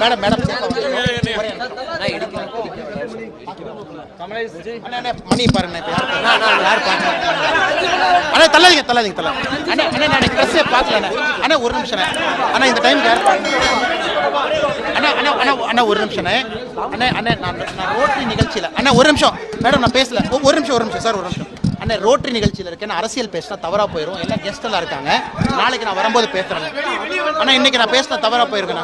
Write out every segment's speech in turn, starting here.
Madam madam மணி பாருங்க? அண்ணா தள்ளாதீங்க தள்ளாதீங்க தள்ளாதீங்க. அண்ணா அண்ணா நான் ட்ரெஸ்ஸே பார்க்கல அண்ணா. ஒரு நிமிஷம் அண்ணா. இந்த டைம் யார் அண்ணா. அண்ணா அண்ணா அண்ணா ஒரு நிமிஷம் அண்ணா. அண்ணா நான் நான் ரோட்டரி நிகழ்ச்சியில் அண்ணா ஒரு நிமிஷம். மேடம் நான் பேசல. ஒரு நிமிஷம் ஒரு நிமிஷம் சார் ஒரு நிமிஷம். அண்ணா ரோட்டரி நிகழ்ச்சியில் இருக்கேன் அரசியல் பேசினா தவறா போயிடும் எல்லாம் கெஸ்ட் எல்லாம் இருக்காங்க. நாளைக்கு நான் வரும்போது பேசுறேன். அண்ணா இன்னைக்கு நான் பேசினா தவறா போயிருக்கேன்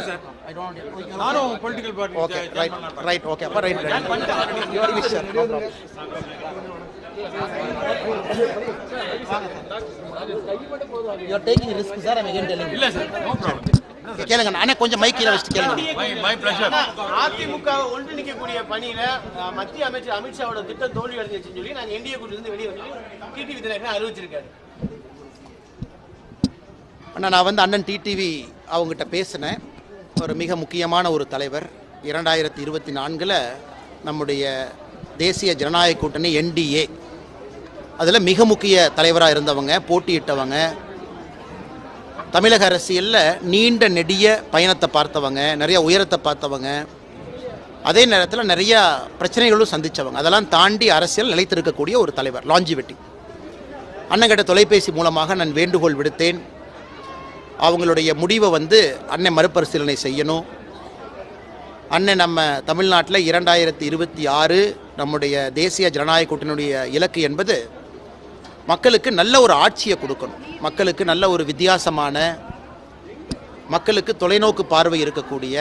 sir okay right right okay அப்போ right right sir are taking risk sir I'm again கேளுங்க அண்ணா கொஞ்சம் மைக் கீழே வச்சுட்டு கேளுங்க. அதிமுக ஒன்றிணைக்கக்கூடிய பணியில அஹ், மத்திய அமைச்சர் அமித்ஷாவோட திட்டம் தோல்வி அடைஞ்சிருச்சுன்னு சொல்லி நாங்க என்டிஏ கூட்டில இருந்து வெளியே வந்து டிடிவி தினகரன் அறிவிச்சிருக்காரு. அண்ணா நான் வந்து அண்ணன் டிடிவி அவங்ககிட்ட பேசினேன். ஒரு மிக முக்கியமான ஒரு தலைவர். இரண்டாயிரத்தி இருபத்தி நான்கில் நம்முடைய தேசிய ஜனநாயக கூட்டணி என்டிஏ அதில் மிக முக்கிய தலைவராக இருந்தவங்க போட்டியிட்டவங்க தமிழக அரசியலில் நீண்ட நெடிய பயணத்தை பார்த்தவங்க நிறைய உயரத்தை பார்த்தவங்க அதே நேரத்தில் நிறையா பிரச்சனைகளும் சந்தித்தவங்க அதெல்லாம் தாண்டி அரசியல் நிலைத்திருக்கக்கூடிய ஒரு தலைவர் லாஞ்சிவெட்டி அண்ணங்கிட்ட தொலைபேசி மூலமாக நான் வேண்டுகோள் விடுத்தேன். அவங்களுடைய முடிவை வந்து அன்னை மறுபரிசீலனை செய்யணும். அண்ணன் நம்ம தமிழ்நாட்டில் இரண்டாயிரத்தி இருபத்தி ஆறு நம்முடைய தேசிய ஜனநாயக கூட்டணியுடைய இலக்கு என்பது மக்களுக்கு நல்ல ஒரு ஆட்சியை கொடுக்கணும். மக்களுக்கு நல்ல ஒரு வித்தியாசமான மக்களுக்கு தொலைநோக்கு பார்வை இருக்கக்கூடிய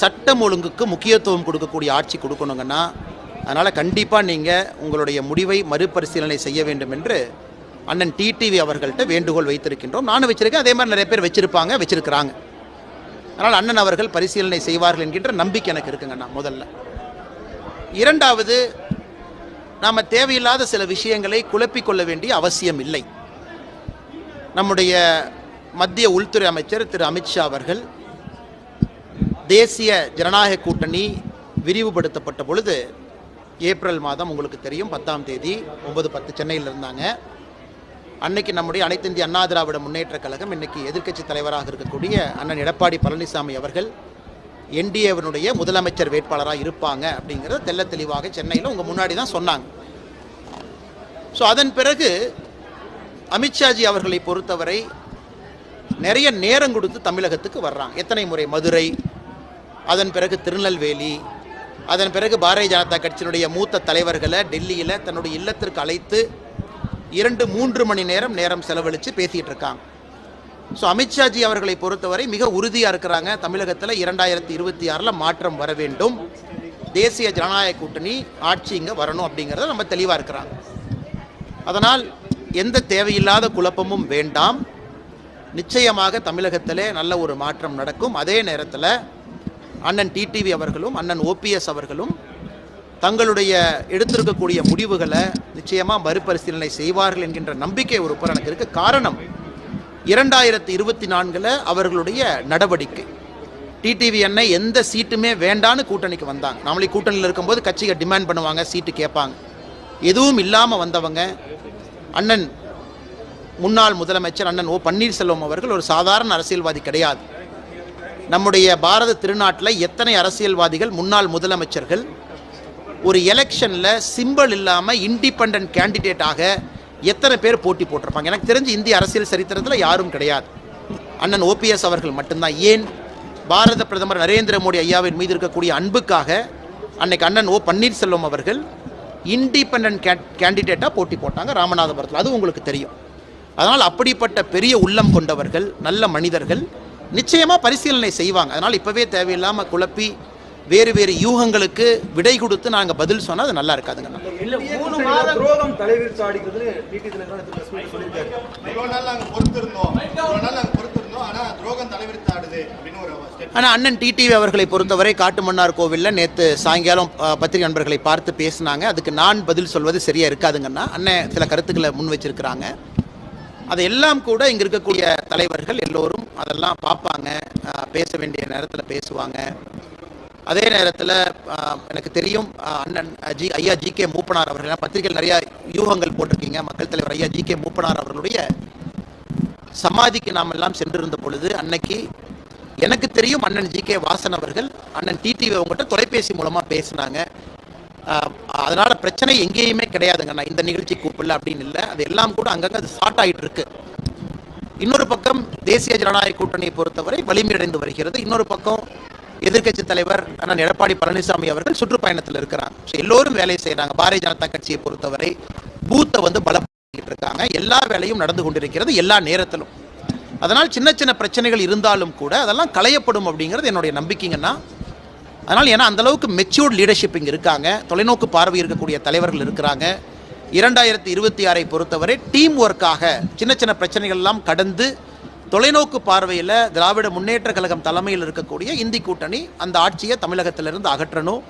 சட்டம் ஒழுங்குக்கு முக்கியத்துவம் கொடுக்கக்கூடிய ஆட்சி கொடுக்கணுங்கன்னா அதனால் கண்டிப்பாக நீங்கள் உங்களுடைய முடிவை மறுபரிசீலனை செய்ய வேண்டும் என்று அண்ணன் டிடிவி அவர்கள்ட்ட வேண்டுகோள் வைத்திருக்கின்றோம். நானும் வச்சுருக்கேன். அதே மாதிரி நிறைய பேர் வச்சுருப்பாங்க வச்சுருக்கிறாங்க. அதனால் அண்ணன் அவர்கள் பரிசீலனை செய்வார்கள் என்கின்ற நம்பிக்கை எனக்கு இருக்குங்கண்ணா முதல்ல. இரண்டாவது நாம் தேவையில்லாத சில விஷயங்களை குழப்பிக் கொள்ள வேண்டிய அவசியம் இல்லை. நம்முடைய மத்திய உள்துறை அமைச்சர் திரு. அமித்ஷா அவர்கள் தேசிய ஜனநாயக கூட்டணி விரிவுபடுத்தப்பட்ட பொழுது ஏப்ரல் மாதம் உங்களுக்கு தெரியும் பத்தாம் தேதி ஒன்பது பத்து சென்னையில் இருந்தாங்க. அன்னைக்கு நம்முடைய அனைத்து இந்திய அண்ணா திராவிட முன்னேற்றக் கழகம் இன்னைக்கு எதிர்க்கட்சி தலைவராக இருக்கக்கூடிய அண்ணன் எடப்பாடி பழனிசாமி அவர்கள் என்டிஏவினுடைய முதலமைச்சர் வேட்பாளராக இருப்பாங்க அப்படிங்கிறத தெல்ல தெளிவாக சென்னையில் உங்கள் முன்னாடி தான் சொன்னாங்க. ஸோ அதன் பிறகு அமித்ஷாஜி அவர்களை பொறுத்தவரை நிறைய நேரம் கொடுத்து தமிழகத்துக்கு வர்றாங்க. எத்தனை முறை மதுரை அதன் பிறகு திருநெல்வேலி அதன் பிறகு பாரதிய ஜனதா கட்சியினுடைய மூத்த தலைவர்களை டெல்லியில் தன்னுடைய இல்லத்திற்கு அழைத்து இரண்டு மூன்று மணி நேரம் நேரம் செலவழித்து பேசிகிட்டு இருக்காங்க. ஸோ அமித்ஷாஜி அவர்களை பொறுத்தவரை மிக உறுதியாக இருக்கிறாங்க. தமிழகத்தில் இரண்டாயிரத்தி இருபத்தி ஆறில் மாற்றம் வர வேண்டும். தேசிய ஜனநாயக கூட்டணி ஆட்சி இங்கே வரணும் அப்படிங்கிறத நம்ம தெளிவாக இருக்கிறாங்க. அதனால் எந்த தேவையில்லாத குழப்பமும் வேண்டாம். நிச்சயமாக தமிழகத்திலே நல்ல ஒரு மாற்றம் நடக்கும். அதே நேரத்தில் அண்ணன் டிடிவி அவர்களும் அண்ணன் ஓபிஎஸ் அவர்களும் தங்களுடைய எடுத்திருக்கக்கூடிய முடிவுகளை நிச்சயமாக மறுபரிசீலனை செய்வார்கள் என்கின்ற நம்பிக்கை ஒரு புறம் எனக்கு இருக்குது காரணம் இரண்டாயிரத்தி இருபத்தி நான்கில் அவர்களுடைய நடவடிக்கை. டிடிவி அண்ணன் எந்த சீட்டுமே வேண்டான்னு கூட்டணிக்கு வந்தாங்க. நாமளே கூட்டணியில் இருக்கும்போது கட்சிகள் டிமாண்ட் பண்ணுவாங்க சீட்டு கேட்பாங்க. எதுவும் இல்லாமல் வந்தவங்க அண்ணன் முன்னாள் முதலமைச்சர் அண்ணன் ஓ பன்னீர்செல்வம் அவர்கள் ஒரு சாதாரண அரசியல்வாதி கிடையாது. நம்முடைய பாரத திருநாட்டில் எத்தனை அரசியல்வாதிகள் முன்னாள் முதலமைச்சர்கள் ஒரு எலெக்ஷனில் சிம்பிள் இல்லாமல் இண்டிபெண்ட் கேண்டிடேட்டாக எத்தனை பேர் போட்டி போட்டிருப்பாங்க? எனக்கு தெரிஞ்சு இந்திய அரசியல் சரித்திரத்தில் யாரும் கிடையாது. அண்ணன் ஓபிஎஸ் அவர்கள் மட்டும்தான். ஏன்? பாரத பிரதமர் நரேந்திர மோடி ஐயாவின் மீது இருக்கக்கூடிய அன்புக்காக அன்னைக்கு அண்ணன் ஓ பன்னீர்செல்வம் அவர்கள் இண்டிபெண்ட் கேண்டிடேட்டாக போட்டி போட்டாங்க ராமநாதபுரத்தில். அது உங்களுக்கு தெரியும். அதனால் அப்படிப்பட்ட பெரிய உள்ளம் கொண்டவர்கள் நல்ல மனிதர்கள் நிச்சயமாக பரிசீலனை செய்வாங்க. அதனால் இப்போவே தேவையில்லாமல் குழப்பி வேறு வேறு யூகங்களுக்கு விடை கொடுத்து நாங்கள் பதில் சொன்னால் அது நல்லா ஸ்டேட் ஆனால் அண்ணன் டிடிவி அவர்களை பொறுத்தவரை காட்டுமன்னார் கோவிலில் நேற்று சாயங்காலம் பத்திரிகை நண்பர்களை பார்த்து பேசினாங்க. அதுக்கு நான் பதில் சொல்வது சரியா இருக்காதுங்கன்னா அண்ணன் சில கருத்துக்களை முன் வச்சிருக்கிறாங்க. அதையெல்லாம் கூட இங்கே இருக்கக்கூடிய தலைவர்கள் எல்லோரும் அதெல்லாம் பார்ப்பாங்க. பேச வேண்டிய நேரத்தில் பேசுவாங்க. அதே நேரத்தில் எனக்கு தெரியும் அண்ணன் ஜி ஐயா ஜி கே மூப்பனார் அவர்கள். பத்திரிகையில் நிறைய யூகங்கள் போட்டிருக்கீங்க. மக்கள் தலைவர் ஐயா ஜி கே மூப்பனார் அவர்களுடைய சமாதிக்கு நாம் எல்லாம் சென்றிருந்த பொழுது அன்னைக்கு எனக்கு தெரியும் அண்ணன் ஜி கே வாசன் அவர்கள் அண்ணன் டிடிவி அவங்ககிட்ட தொலைபேசி மூலமாக பேசினாங்க. அதனால் பிரச்சனை எங்கேயுமே கிடையாதுங்க. நான் இந்த நிகழ்ச்சி கூப்பிடல அப்படின்னு இல்லை. அது எல்லாம் கூட அங்கங்கே அது ஸ்டார்ட் ஆகிட்டு இருக்கு இன்னொரு பக்கம் தேசிய ஜனநாயக கூட்டணியை பொறுத்தவரை வலிமையடைந்து வருகிறது. இன்னொரு பக்கம் எதிர்க்கட்சி தலைவர் அண்ணன் எடப்பாடி பழனிசாமி அவர்கள் சுற்றுப்பயணத்தில் இருக்கிறாங்க. ஸோ எல்லோரும் வேலை செய்கிறாங்க பாரதிய ஜனதா கட்சியை பொறுத்தவரை பூத்தை வந்து பலப்படுத்திட்டு இருக்காங்க. எல்லா வேலையும் நடந்து கொண்டிருக்கிறது எல்லா நேரத்திலும். அதனால் சின்ன சின்ன பிரச்சனைகள் இருந்தாலும் கூட அதெல்லாம் களையப்படும் அப்படிங்கிறது என்னுடைய நம்பிக்கைங்கன்னா அதனால் ஏன்னா அந்த அளவுக்கு மெச்சூர்ட் லீடர்ஷிப் இங்கே இருக்காங்க. தொலைநோக்கு பார்வை இருக்கக்கூடிய தலைவர்கள் இருக்கிறாங்க. இரண்டாயிரத்தி இருபத்தி ஆறை பொறுத்தவரை டீம் ஒர்க்காக சின்ன சின்ன பிரச்சனைகள்லாம் கடந்து தொலைநோக்கு பார்வையில் திராவிட முன்னேற்ற கழகம் தலைமையில் இருக்கக்கூடிய இந்தி கூட்டணி அந்த ஆட்சியை தமிழகத்திலிருந்து அகற்றணும்.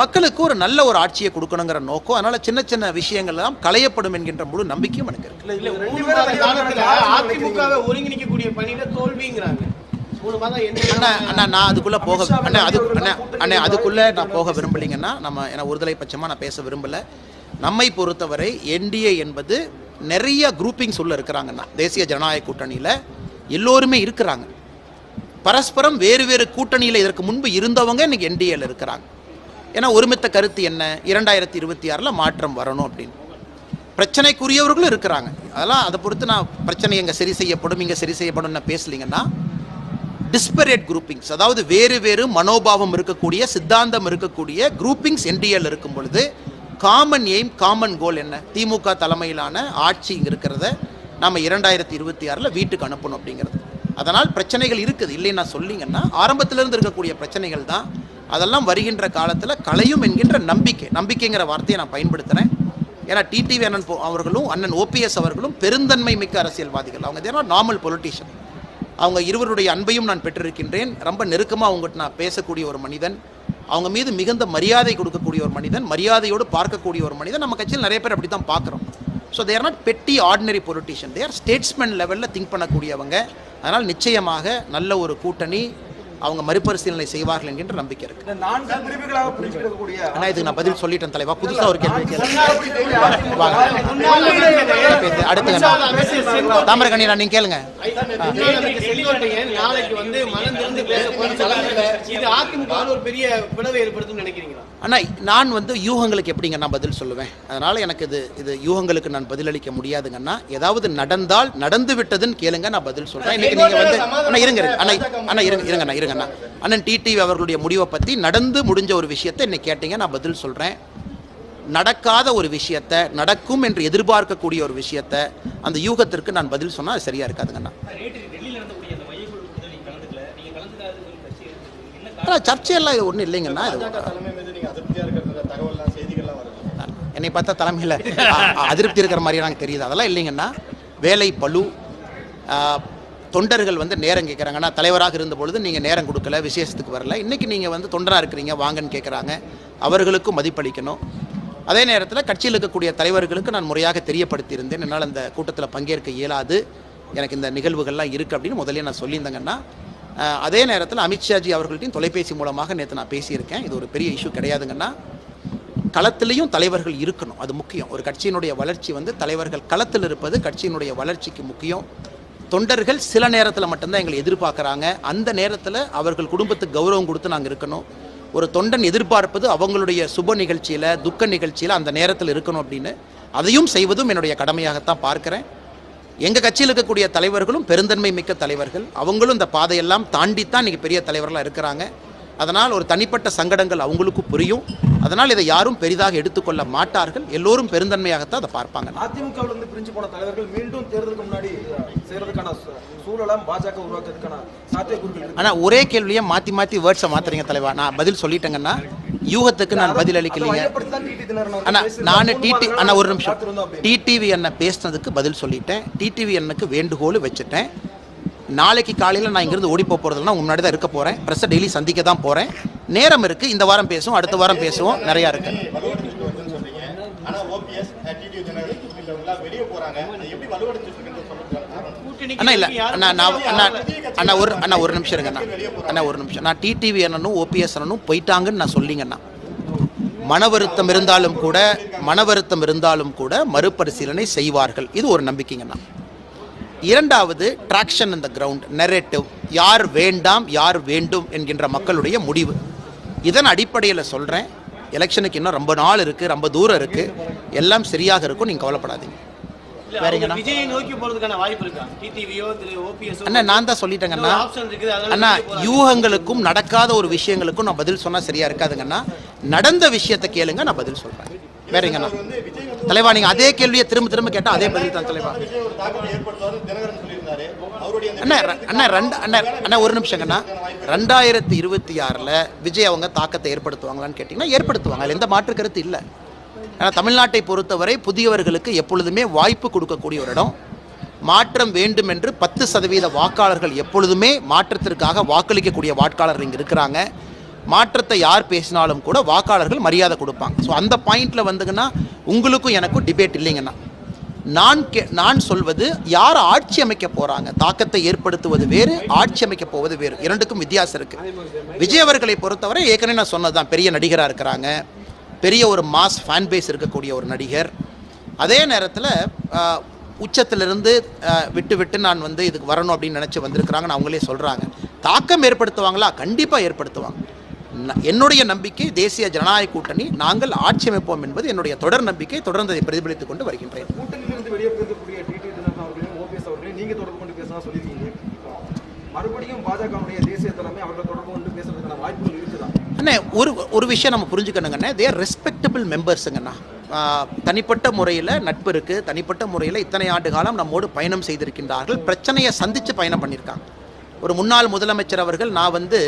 மக்களுக்கு ஒரு நல்ல ஒரு ஆட்சியை கொடுக்கணுங்கிற நோக்கம். அதனால சின்ன சின்ன விஷயங்கள் எல்லாம் களையப்படும் என்கின்ற முழு நம்பிக்கையும் எனக்கு இருக்கு. அண்ணா நான் அதுக்குள்ள போக அண்ணா அது அண்ணா அண்ணா அதுக்குள்ள நான் போக விரும்பலைங்கன்னா நம்ம ஏன்னா ஒருதலை பட்சமாக நான் பேச விரும்பல. நம்மை பொறுத்தவரை என்டிஏ என்பது நிறைய குரூப்பிங்ஸ் உள்ள இருக்கிறாங்கண்ணா. தேசிய ஜனநாயக கூட்டணியில் எல்லோருமே இருக்கிறாங்க. பரஸ்பரம் வேறு வேறு கூட்டணியில் இதற்கு முன்பு இருந்தவங்க இன்னைக்கு என்டிஏல இருக்கிறாங்க. ஏன்னா ஒருமித்த கருத்து என்ன? இரண்டாயிரத்தி இருபத்தி ஆறில் மாற்றம் வரணும் அப்படின்னு. பிரச்சனைக்குரியவர்களும் இருக்கிறாங்க. அதெல்லாம் அதை பொறுத்து நான் பிரச்சனை இங்கே சரி செய்யப்படும் இங்கே சரி செய்யப்படும் நான் பேசலிங்கன்னா டிஸ்பரேட் குரூப்பிங்ஸ் அதாவது வேறு வேறு மனோபாவம் இருக்கக்கூடிய சித்தாந்தம் இருக்கக்கூடிய குரூப்பிங்ஸ் என்டிஎல் இருக்கும் பொழுது காமன் எய்ம் காமன் கோல் என்ன? திமுக தலைமையிலான ஆட்சி இங்கே இருக்கிறத நம்ம இரண்டாயிரத்தி இருபத்தி ஆறில் வீட்டுக்கு அனுப்பணும் அப்படிங்கிறது. அதனால் பிரச்சனைகள் இருக்குது. இல்லைன்னு நான் சொல்லிங்கன்னா ஆரம்பத்திலிருந்து இருக்கக்கூடிய பிரச்சனைகள் தான். அதெல்லாம் வருகின்ற காலத்தில் களையும் என்கின்ற நம்பிக்கை. நம்பிக்கைங்கிற வார்த்தையை நான் பயன்படுத்துகிறேன் ஏன்னா டிடிவி அண்ணன் போ- அவர்களும் அண்ணன் ஓபிஎஸ் அவர்களும் பெருந்தன்மை மிக்க அரசியல்வாதிகள். அவங்க தேனா நார்மல் பொலிட்டீஷியன் அவங்க இருவருடைய அன்பையும் நான் பெற்றிருக்கின்றேன். ரொம்ப நெருக்கமாக அவங்ககிட்ட நான் பேசக்கூடிய ஒரு மனிதன். அவங்க மீது மிகுந்த மரியாதை கொடுக்கக்கூடிய ஒரு மனிதன். மரியாதையோடு பார்க்கக்கூடிய ஒரு மனிதன். நம்ம கட்சியில் நிறைய பேர் அப்படி தான் பார்க்குறோம். So they're not petty ordinary politician they're statesman லெவலில் திங்க் பண்ணக்கூடியவங்க. அதனால் நிச்சயமாக நல்ல ஒரு கூட்டணி அவங்க மறுபரிசீலனை செய்வார்கள் என்கின்ற நம்பிக்கை இருக்கு. ஆனால் இதுக்கு நான் பதில் சொல்லிட்டேன் தலைவா. புதுசாக ஒரு கேள்வி கேளுங்க அடுத்து தாமரகணி நீங்க கேளுங்க. நாளைக்கு வந்து மனம் திறந்து பேச இது அதிமுக ஒரு பெரிய பிளவை ஏற்படுத்தும் நினைக்கிறீங்களா? அண்ணா நான் வந்து யூகங்களுக்கு எப்படிங்க நான் பதில் சொல்லுவேன்? அதனால எனக்கு இது இது யூகங்களுக்கு நான் பதிலளிக்க முடியாதுங்கன்னா ஏதாவது நடந்தால் நடந்து விட்டதுன்னு கேளுங்க நான் பதில் சொல்றேன். இன்னைக்கு நீங்க வந்து அண்ணா இருங்க இருங்க. அண்ணா அண்ணா இருங்க இருங்க அண்ணா இருங்க அண்ணா. அண்ணன் டிடிவி அவர்களுடைய முடிவை பத்தி நடந்து முடிஞ்ச ஒரு விஷயத்தை இன்னைக்கு கேட்டீங்க நான் பதில் சொல்றேன். நடக்காத ஒரு விஷயத்தை நடக்கும் என்று எதிர்பார்க்கக்கூடிய ஒரு விஷயத்தை அந்த யூகத்திற்கு நான் பதில் சொன்னா அது சரியா இருக்காதுங்கண்ணா. சர்ச்சையெல்லாம் இது ஒன்றும் வருது. என்னை பார்த்தா தலைமையில் அதிருப்தி இருக்கிற மாதிரி எனக்கு தெரியுது. அதெல்லாம் இல்லைங்கன்னா வேலை பளு ஆ, தொண்டர்கள் வந்து நேரம் கேட்குறாங்கன்னா தலைவராக இருந்த பொழுது நீங்கள் நேரம் கொடுக்கல விசேஷத்துக்கு வரல. இன்றைக்கி நீங்கள் வந்து தொண்டராக இருக்கிறீங்க வாங்கன்னு கேட்குறாங்க அவர்களுக்கும் மதிப்பளிக்கணும். அதே நேரத்தில் கட்சியில் இருக்கக்கூடிய தலைவர்களுக்கு நான் முறையாக தெரியப்படுத்தியிருந்தேன். என்னால் அந்த கூட்டத்தில் பங்கேற்க இயலாது. எனக்கு இந்த நிகழ்வுகள்லாம் இருக்குது அப்படின்னு முதல்ல நான் சொல்லியிருந்தேங்கன்னா அதே நேரத்தில் அமித்ஷாஜி அவர்கள்ட்டையும் தொலைபேசி மூலமாக நேற்று நான் பேசியிருக்கேன். இது ஒரு பெரிய இஷ்யூ கிடையாதுங்கன்னா களத்திலையும் தலைவர்கள் இருக்கணும். அது முக்கியம். ஒரு கட்சியினுடைய வளர்ச்சி வந்து தலைவர்கள் களத்தில் இருப்பது கட்சியினுடைய வளர்ச்சிக்கு முக்கியம். தொண்டர்கள் சில நேரத்தில் மட்டும்தான் எங்களை எதிர்பார்க்குறாங்க. அந்த நேரத்தில் அவர்கள் குடும்பத்துக்கு கௌரவம் கொடுத்து நாங்கள் இருக்கணும். ஒரு தொண்டன் எதிர்பார்ப்பது அவங்களுடைய சுப நிகழ்ச்சியில் துக்க நிகழ்ச்சியில் அந்த நேரத்தில் இருக்கணும் அப்படின்னு. அதையும் செய்வதும் என்னுடைய கடமையாகத்தான் பார்க்குறேன். எங்கள் கட்சியில் இருக்கக்கூடிய தலைவர்களும் பெருந்தன்மை மிக்க தலைவர்கள். அவங்களும் இந்த பாதையெல்லாம் தாண்டித்தான் இன்னைக்கு பெரிய தலைவர்களாக இருக்கிறாங்க. அதனால் ஒரு தனிப்பட்ட சங்கடங்கள் அவங்களுக்கு புரியும். அதனால் இதை யாரும் பெரிதாக எடுத்துக்கொள்ள மாட்டார்கள். எல்லோரும் பெருந்தன்மையாகத்தான் அதை பார்ப்பாங்க. அதிமுகவில் இருந்து பிரிஞ்சு போன தலைவர்கள் மீண்டும் தேர்தலுக்கு முன்னாடி செய்யறதுக்கான சூ- சூழலாம் பாஜக உருவாக்குறதுக்கான சாத்தியக்கூறுகள் ஆனால் ஒரே கேள்வியை மாற்றி மாற்றி வேர்ட்ஸை மாத்துறீங்க தலைவா. நான் பதில் சொல்லிட்டேங்கன்னா யூகத்துக்கு நான் பதில் அளிக்கலைங்க. அண்ணா பேசியிருந்தார். நான் டிடி அண்ணா ஒரு நிமிஷம். டிடிவி அண்ணன் பேசினதுக்கு பதில் சொல்லிட்டேன். டிடிவி அண்ணனுக்கு வேண்டுகோள் வச்சுட்டேன். நாளைக்கு காலையில் நான் இங்கிருந்து ஓடி போக போகிறதுனா முன்னாடி தான் இருக்க போகிறேன் ப்ரெஸ்ஸை டெய்லி சந்திக்க தான் போகிறேன் நேரம் இருக்குது இந்த வாரம் பேசுவோம். அடுத்த வாரம் பேசுவோம். நிறையா இருக்குது அண்ணா இல்லை. அண்ணா நான் அண்ணா அண்ணா ஒரு அண்ணா ஒரு நிமிஷம் இருங்க அண்ணா. அண்ணா ஒரு நிமிஷம். நான் டிடிவி அண்ணனும் ஓபிஎஸ் அண்ணனும் போயிட்டாங்கன்னு நான் சொல்லிங்கண்ணா மன வருத்தம் இருந்தாலும் கூட மன வருத்தம் இருந்தாலும் கூட மறுபரிசீலனை செய்வார்கள். இது ஒரு நம்பிக்கைங்கண்ணா இரண்டாவது ட்ராக்ஷன் இந்த கிரவுண்ட் நெரேட்டிவ் யார் வேண்டாம் யார் வேண்டும் என்கின்ற மக்களுடைய முடிவு. இதன் அடிப்படையில் சொல்கிறேன் எலெக்ஷனுக்கு இன்னும் ரொம்ப நாள் இருக்குது ரொம்ப தூரம் இருக்குது எல்லாம் சரியாக இருக்கும் நீங்கள் கவலைப்படாதீங்க. இல்ல, வேறங்கண்ணா? அவங்க விஜயை நோக்கி போறதுக்கான வாய்ப்பு இருக்கா? டிடிவியோ திரு ஓபிஎஸ் அண்ணா நான் தான் சொல்லிட்டேங்கண்ணா ஆப்ஷன் இருக்குது அதனால அண்ணா. யூகங்களுக்கும் நடக்காத ஒரு விஷயங்களுக்கும் நான் பதில் சொன்னா சரியா இருக்காதுங்கண்ணா நடந்த விஷயத்தை கேளுங்க நான் பதில் சொல்றேன். வேறங்கண்ணா தலைவா நீங்க அதே கேள்வியை திரும்ப திரும்ப கேட்டா அதே பதில் தான் தலைவா. அண்ணா அண்ணா ரெண்டு அண்ணா அண்ணா ஒரு நிமிஷங்கண்ணா ரெண்டாயிரத்தி இருபத்தி ஆறில் விஜய் அவங்க தாக்கத்தை ஏற்படுத்துவாங்களான்னு கேட்டிங்கன்னா ஏற்படுத்துவாங்க. அதில் எந்த மாற்று கருத்து இல்லை. ஏன்னா தமிழ்நாட்டை பொறுத்தவரை புதியவர்களுக்கு எப்பொழுதுமே வாய்ப்பு கொடுக்கக்கூடிய ஒரு இடம். மாற்றம் வேண்டும் என்று பத்து சதவீத வாக்காளர்கள் எப்பொழுதுமே மாற்றத்திற்காக வாக்களிக்கக்கூடிய வாக்காளர்கள் இங்கே இருக்கிறாங்க. மாற்றத்தை யார் பேசினாலும் கூட வாக்காளர்கள் மரியாதை கொடுப்பாங்க. ஸோ அந்த பாயிண்டில் வந்துங்கன்னா உங்களுக்கும் எனக்கும் டிபேட் இல்லைங்கண்ணா நான் கே நான் சொல்வது யார் ஆட்சி அமைக்க போகிறாங்க தாக்கத்தை ஏற்படுத்துவது வேறு ஆட்சி அமைக்க போவது வேறு. இரண்டுக்கும் வித்தியாசம் இருக்குது விஜய் அவர்களை பொறுத்தவரை ஏற்கனவே நான் சொன்னதுதான் பெரிய நடிகராக இருக்கிறாங்க. பெரிய ஒரு மாஸ் ஃபேன் பேஸ் இருக்கக்கூடிய ஒரு நடிகர். அதே நேரத்தில் உச்சத்திலிருந்து விட்டு விட்டு நான் வந்து இதுக்கு வரணும் அப்படின்னு நினச்சி வந்திருக்கிறாங்கன்னு அவங்களே சொல்கிறாங்க தாக்கம் ஏற்படுத்துவாங்களா? கண்டிப்பாக ஏற்படுத்துவாங்க. என்னுடைய நம்பிக்கை தேசிய ஜனநாயக கூட்டணி நாங்கள் ஆட்சி அமைப்போம் என்பது என்னுடைய தொடர் நம்பிக்கை தொடர்ந்து அதை பிரதிபலித்துக் கொண்டு வருகின்றேன். கூட்டணியிலிருந்து வெளியே போயிருக்கக்கூடிய டிடி தினகரன் அவர்களையும் ஓபிஎஸ் அவர்களையும் நீங்க தொடர்பு கொண்டு பேசலாம் சொல்லியிருக்கீங்க இப்போ மறுபடியும் பாஜகவுடைய தேசிய தொடர்பு வாய்ப்புகள் இருக்குதா? அண்ணே ஒரு ஒரு விஷயம் நம்ம புரிஞ்சுக்கணுங்கண்ணே தேர் ரெஸ்பெக்டபிள் மெம்பர்ஸுங்கண்ணா தனிப்பட்ட முறையில் நட்பு இருக்குது தனிப்பட்ட முறையில் இத்தனை ஆண்டு காலம் நம்மோடு பயணம் செய்திருக்கின்றார்கள். பிரச்சனையை சந்தித்து பயணம் பண்ணியிருக்காங்க. ஒரு முன்னாள் முதலமைச்சர் அவர்கள் நான் வந்து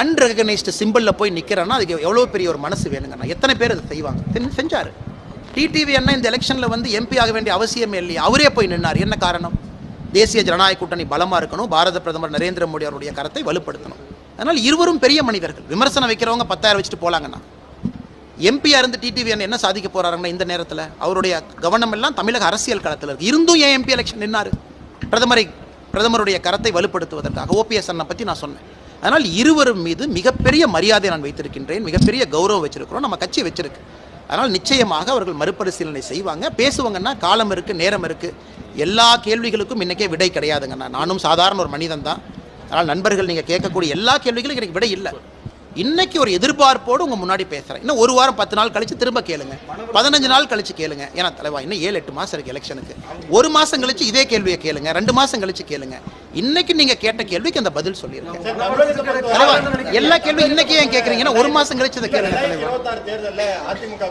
அன்ரெகனைஸ்டு சிம்பிளில் போய் நிற்கிறேன்னா அதுக்கு எவ்வளோ பெரிய ஒரு மனசு வேணுங்கண்ணா? எத்தனை பேர் அதை செய்வாங்க? செஞ்சார். டிடிவி அண்ணா இந்த எலெக்ஷனில் வந்து எம்பி ஆக வேண்டிய அவசியமே இல்லையா. அவரே போய் நின்னார். என்ன காரணம்? தேசிய ஜனநாயக கூட்டணி பலமாக இருக்கணும். பாரத பிரதமர் நரேந்திர மோடி அவருடைய கரத்தை வலுப்படுத்தணும். அதனால் இருவரும் பெரிய மனிதர்கள். விமர்சனம் வைக்கிறவங்க பத்தாயிரம் வச்சுட்டு போலாங்கண்ணா. எம்பியாக இருந்து டிடிவி அண்ணன் என்ன சாதிக்க போறாருன்னா இந்த நேரத்தில்? அவருடைய கவனம் எல்லாம் தமிழக அரசியல் களத்தில் இருக்குது இருந்தும் ஏன் எம்பி எலெக்ஷன் நின்னார்? பிரதமரை பிரதமருடைய கரத்தை வலுப்படுத்துவதற்காக ஓபிஎஸ் அண்ணனை பற்றி நான் சொன்னேன். அதனால் இருவரும் மீது மிகப்பெரிய மரியாதை நான் வைத்திருக்கின்றேன் மிகப்பெரிய கௌரவம் வச்சிருக்கிறோம் நம்ம கட்சி வச்சிருக்கு. அதனால் நிச்சயமாக அவர்கள் மறுபரிசீலனை செய்வாங்க. பேசுவாங்கன்னா காலம் இருக்குது நேரம் இருக்குது எல்லா கேள்விகளுக்கும் இன்றைக்கே விடை கிடையாதுங்கண்ணா. நானும் சாதாரண ஒரு மனிதன் தான் அதனால் நண்பர்கள் நீங்கள் கேட்கக்கூடிய எல்லா கேள்விகளுக்கும் எனக்கு விடை இல்லை. இன்னைக்கு ஒரு எதிர்பார்ப்போடு உங்கள் முன்னாடி பேசுகிறேன் இன்னும் ஒரு வாரம் பத்து நாள் கழிச்சு திரும்ப கேளுங்க. பதினஞ்சு நாள் கழிச்சு கேளுங்க. ஏன்னா தலைவா இன்னும் ஏழு எட்டு மாதம் இருக்குது எலெக்ஷனுக்கு ஒரு மாதம் கழிச்சு இதே கேள்வியை கேளுங்க. ரெண்டு மாதம் கழிச்சு கேளுங்க. இன்னைக்கு நீங்கள் கேட்ட கேள்விக்கு அந்த பதில் சொல்லியிருக்கேன் தலைவா எல்லா கேள்வியும் இன்னைக்கு ஏன் கேட்குறீங்கன்னா ஒரு மாதம் கழிச்சு இதை கேளுங்க தலைவா. அதிமுக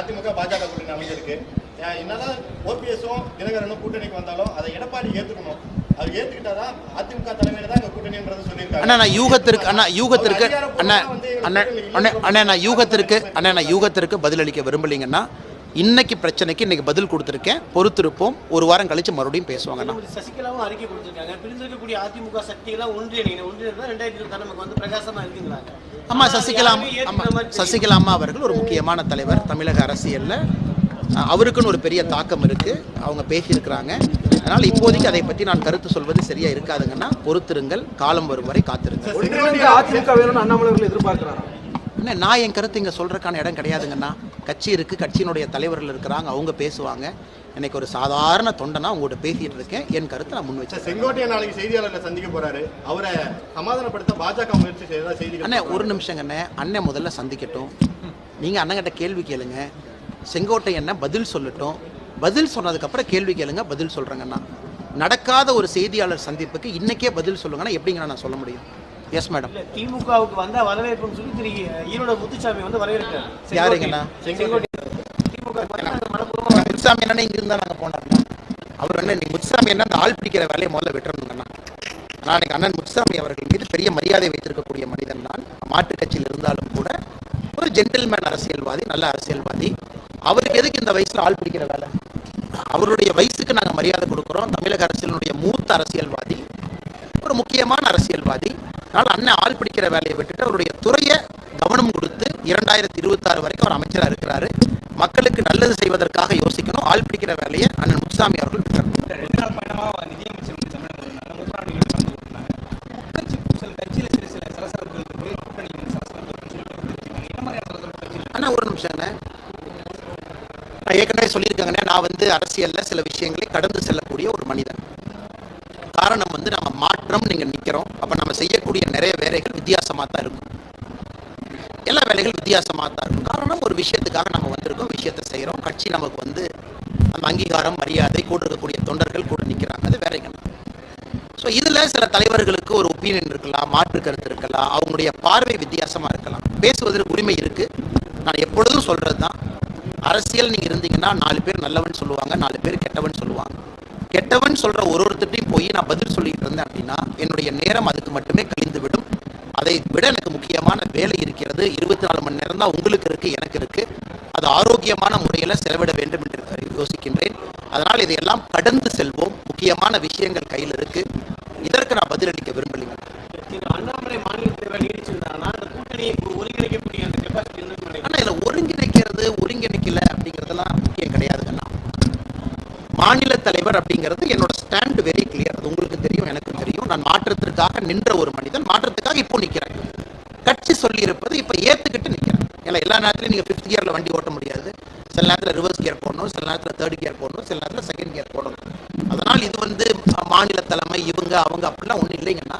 அதிமுக பாஜக அமைஞ்சிருக்கு என்னதான் ஓபிஎஸும் தினகரனும் கூட்டணிக்கு வந்தாலும் அதை எடப்பாடி ஏத்துக்கணும். அது ஏத்துக்கிட்டாதான் அதிமுக தலைமையில தான் கூட்டணின்றது சொல்லியிருக்காங்க. அண்ணா நான் யூகத்திற்கு அண்ணா யூகத்திற்கு அண்ணா அண்ணா அண்ணா அண்ணா நான் யூகத்திற்கு அண்ணா நான் யூகத்திற்கு பதிலளிக்க விரும்பலைங்கன்னா இன்னைக்கு பிரச்சனைக்கு இன்னைக்கு பதில் கொடுத்துருக்கேன். பொறுத்திருப்போம். ஒரு வாரம் கழிச்சு மறுபடியும் பேசுவாங்கண்ணா சசிகலாவும் அறிக்கை கொடுத்திருக்காங்க. பிரிந்திருக்கக்கூடிய அதிமுக சக்திகளாம் ஒன்றிணைங்க ஒன்றிணைந்தா ரெண்டாயிரத்தி இருபத்தி நமக்கு வந்து பிரகாசமா இருக்குங்கிறாங்க. அம்மா சசிகலா தெரியல. சசிகலா அம்மா அவர்கள் ஒரு முக்கியமான தலைவர். தமிழக அரசியல்ல அவருக்குன்னு ஒரு பெரிய தாக்கம் இருக்கு. அவங்க பேசியிருக்கிறாங்க. அதனால் இப்போதைக்கு அதை பற்றி நான் கருத்து சொல்வது சரியா இருக்காதுங்கன்னா பொறுத்திருங்கள். காலம் வரும் வரை காத்திருங்கள். அண்ணா நான் என் கருத்து இங்கே சொல்கிறக்கான இடம் கிடையாதுங்கண்ணா. கட்சி இருக்குது கட்சியினுடைய தலைவர்கள் இருக்கிறாங்க அவங்க பேசுவாங்க. எனக்கு ஒரு சாதாரண தொண்டனா உங்கள்கிட்ட பேசிட்டு இருக்கேன். என் கருத்தை நான் முன் வச்சேன் செங்கோட்டையன் நாளைக்கு செய்தியாளர்களை சந்திக்க போறாரு. அவரை சமாதானப்படுத்த பாஜக முயற்சி செய்யறதா செய்திகள் அண்ணே ஒரு நிமிஷங்கண்ணே. அண்ணன் முதல்ல சந்திக்கட்டும். நீங்கள் அண்ணங்கிட்ட கேள்வி கேளுங்க. செங்கோட்டை அண்ணன் பதில் சொல்லட்டும். பதில் சொன்னதுக்கப்புறம் கேள்வி கேளுங்க பதில் சொல்கிறேங்கண்ணா நடக்காத ஒரு செய்தியாளர் சந்திப்புக்கு இன்னைக்கே பதில் சொல்லுங்கன்னா எப்படிங்கண்ணா நான் சொல்ல முடியும்? எஸ் மேடம் திமுகவுக்கு வந்தா வரவேற்புன்னு சொல்லி திரு ஈரோட முத்துசாமி வந்து வரவேற்கிறார். யாருங்கண்ணா? முத்துசாமி என்ன இங்க இருந்தா நாங்க போனோம்னா அவர் என்ன நீ முத்துசாமி என்ன அந்த ஆள் பிடிக்கிற வேலையை முதல்ல விட்டுறணுங்கண்ணா நான் எனக்கு அண்ணன் முத்துசாமி அவர்கள் மீது பெரிய மரியாதை வைத்திருக்கக்கூடிய மனிதன் நான். மாற்றுக் கட்சியில் இருந்தாலும் கூட ஒரு ஜென்டில்மேன் அரசியல்வாதி நல்ல அரசியல்வாதி. அவருக்கு எதுக்கு இந்த வயசுல ஆள் பிடிக்கிற வேலை? அவருடைய வயசுக்கு நாங்கள் மரியாதை கொடுக்குறோம். தமிழக அரசியலுடைய மூத்த அரசியல்வாதி ஒரு முக்கியமான அரசியல்வாதி. அதனால் அண்ணன் ஆள் பிடிக்கிற வேலையை விட்டுட்டு அவருடைய துறையை கவனம் கொடுத்து இரண்டாயிரத்தி இருபத்தாறு வரைக்கும் அவர் அமைச்சராக இருக்கிறாரு. மக்களுக்கு நல்லது செய்வதற்காக யோசிக்கணும். ஆள் பிடிக்கிற வேலையை அண்ணன் முத்துசாமி அவர்கள் பெறணும் ரெண்டு நாள் பயணமா நிதியமைச்சர் வந்து தமிழகம் வந்தாங்க முத்துராணிகள் கலந்து கொடுத்தாங்க உட்கட்சி பூசல் கட்சியில சில சில சலசலப்புகள் இருக்கு கூட்டணி வந்து சலசலப்புகள் சொல்லிட்டு தெரிவிச்சிருக்காங்க என்ன மாதிரியான சலசலப்பு கட்சியில் அண்ணா ஒரு நிமிஷம்ண்ணே நான் ஏற்கனவே சொல்லியிருக்காங்கண்ணே நான் வந்து அரசியல்ல சில விஷயங்களை கடந்து செல்லக்கூடிய ஒரு மனிதன். காரணம் வந்து நம்ம மாற்றம் நீங்க நிக்கிறோம். அப்போ நம்ம செய்யக்கூடிய நிறைய வேலைகள் வித்தியாசமா தான் இருக்கும். எல்லா வேலைகளும் வித்தியாசமா தான் இருக்கும். காரணம் ஒரு விஷயத்துக்காக நம்ம வந்திருக்கோம் விஷயத்தை செய்கிறோம் கட்சி நமக்கு வந்து அந்த அங்கீகாரம் மரியாதை கூட இருக்கக்கூடிய தொண்டர்கள் கூட நிற்கிறாங்க அது வேலைகள் ஸோ இதில் சில தலைவர்களுக்கு ஒரு ஒப்பீனியன் இருக்கலாம் மாற்று கருத்து இருக்கலாம் அவங்களுடைய பார்வை வித்தியாசமாக இருக்கலாம். பேசுவதற்கு உரிமை இருக்கு. நான் எப்பொழுதும் சொல்கிறது தான் அரசியல் நீங்கள் இருந்தீங்கன்னா நாலு பேர் நல்லவன் சொல்லுவாங்க நாலு பேர் கெட்டவன் சொல்லுவாங்க. கெட்டவன் சொல்கிற ஒரு ஒருத்தட்டையும் போய் நான் பதில் சொல்லிட்டு இருந்தேன் அப்படின்னா என்னுடைய நேரம் அதுக்கு மட்டுமே கழிந்து விடும் அதை விட எனக்கு முக்கியமான வேலை இருக்கிறது. இருபத்தி நாலு மணி நேரம் தான் உங்களுக்கு இருக்குது எனக்கு இருக்குது அது ஆரோக்கியமான முறையில் செலவிட வேண்டும் என்று யோசிக்கின்றேன். அதனால் இதையெல்லாம் கடந்து செல்வோம். முக்கியமான விஷயங்கள் கையில் இருக்குது இதற்கு நான் பதிலளிக்க விரும்பலைங்க அண்ணாமலை மாநில தேர்தல் நீடிச்சிருந்தாங்கன்னா அந்த கூட்டணியை ஒருங்கிணைக்கக்கூடிய அந்த கெப்பாசிட்டி இருந்து நினைக்கிறேன் ஆனால் இதில் ஒருங்கிணைக்கிறது ஒருங்கிணைக்கல அப்படிங்கிறதெல்லாம் முக்கியம் கிடையாதுங்கண்ணா மாநில தலைவர் அப்படிங்கிறது என்னோட ஸ்டாண்ட் வெரி கிளியர் அது உங்களுக்கு தெரியும் எனக்கும் தெரியும். நான் மாற்றத்திற்காக நின்ற ஒரு மனிதன் மாற்றத்துக்காக இப்போ நிற்கிறேன் கட்சி சொல்லியிருப்பது இப்போ ஏற்றுக்கிட்டு நிற்கிறேன் ஏன்னா எல்லா நேரத்துலையும் நீங்கள் ஃபிஃப்த் கியரில் வண்டி ஓட்ட முடியாது. சில நேரத்தில் ரிவர்ஸ் கியர் போடணும் சில நேரத்தில் தேர்ட் கியர் போடணும் சில நேரத்தில் செகண்ட் கியர் போடணும். அதனால் இது வந்து மாநில தலைமை இவங்க அவங்க அப்படிலாம் ஒன்றும் இல்லைங்கன்னா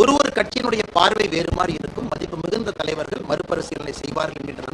ஒரு ஒரு கட்சியினுடைய பார்வை வேறு மாதிரி இருக்கும். மதிப்பு மிகுந்த தலைவர்கள் மறுபரிசீலனை செய்வார்கள் என்கின்ற